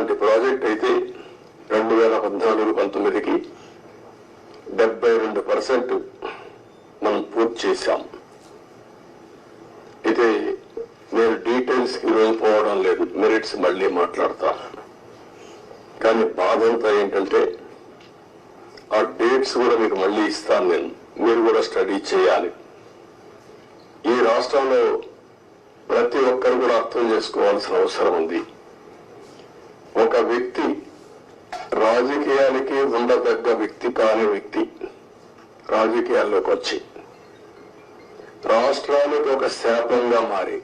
అలాంటి ప్రాజెక్ట్ అయితే రెండు వేల పద్నాలుగు పంతొమ్మిదికి డెబ్బై రెండు పర్సెంట్ మనం పూర్తి చేశాం. అయితే నేను డీటెయిల్స్కి ఈరోజు పోవడం లేదు మెరిట్స్ మళ్ళీ మాట్లాడతాను కానీ బాధ అంతా ఏంటంటే ఆ డేట్స్ కూడా మీకు మళ్ళీ ఇస్తాను నేను మీరు కూడా స్టడీ చేయాలి. ఈ రాష్ట్రంలో ప్రతి ఒక్కరు కూడా అర్థం చేసుకోవాల్సిన అవసరం ఉంది. ఒక వ్యక్తి రాజకీయాలకి ఉండదగ్గ వ్యక్తి కాని వ్యక్తి రాజకీయాల్లోకి వచ్చి రాష్ట్రానికి ఒక శాపంగా మారి.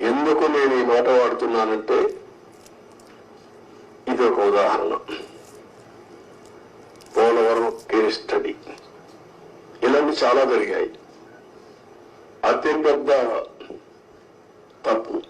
ఎందుకు నేను ఈ మాట వాడుతున్నానంటే ఇది ఒక ఉదాహరణ. Polavaram case study. ఇలాంటి చాలా జరిగాయి. అతి పెద్ద తప్పు.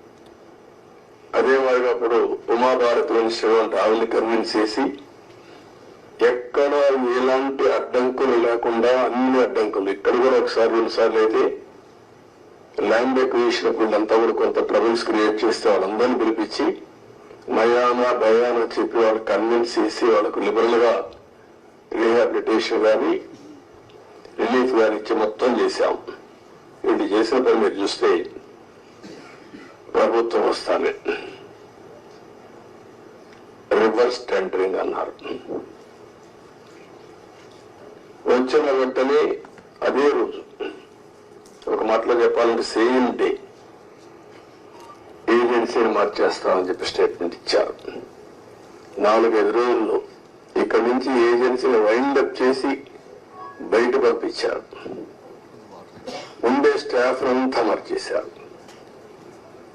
అదే మాదిరిగా అప్పుడు ఉమాభారత్ మినిస్టర్ ఆవిడని కన్విన్స్ చేసి ఎక్కడ ఎలాంటి అడ్డంకులు లేకుండా అన్ని అడ్డంకులు ఇక్కడ కూడా ఒకసారి రెండుసార్లు అయితే ల్యాండ్ ఎక్విజిషన్ అప్పుడు వీళ్ళంతా కూడా కొంత ట్రబుల్స్ క్రియేట్ చేస్తే వాళ్ళందరినీ పిలిపించి నయానా భయానా చెప్పి వాళ్ళు కన్విన్స్ చేసి వాళ్ళకు లిబరల్గా రీహాబిలిటేషన్ కానీ రిలీఫ్ కానీ ఇచ్చి మొత్తం చేశాం. ఇది చేసిన పని మీరు చూస్తే ప్రభుత్వం వస్తానే రివర్స్ టెండరింగ్ అన్నారు. వచ్చిన వెంటనే అదే రోజు ఒక మాటలో చెప్పాలంటే సేమ్ డే ఏజెన్సీని మార్చేస్తామని చెప్పి స్టేట్మెంట్ ఇచ్చారు. నాలుగైదు రోజుల్లో ఇక్కడి నుంచి ఏజెన్సీని వైండప్ చేసి బయట పంపించారు. ఉండే స్టాఫ్ అంతా మార్చేశారు.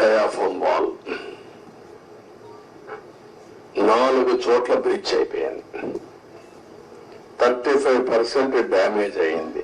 డయాఫోన్ వాల్ నాలుగు చోట్ల బ్రిడ్జ్ అయిపోయింది. థర్టీ ఫైవ్ పర్సెంట్ డ్యామేజ్ అయింది.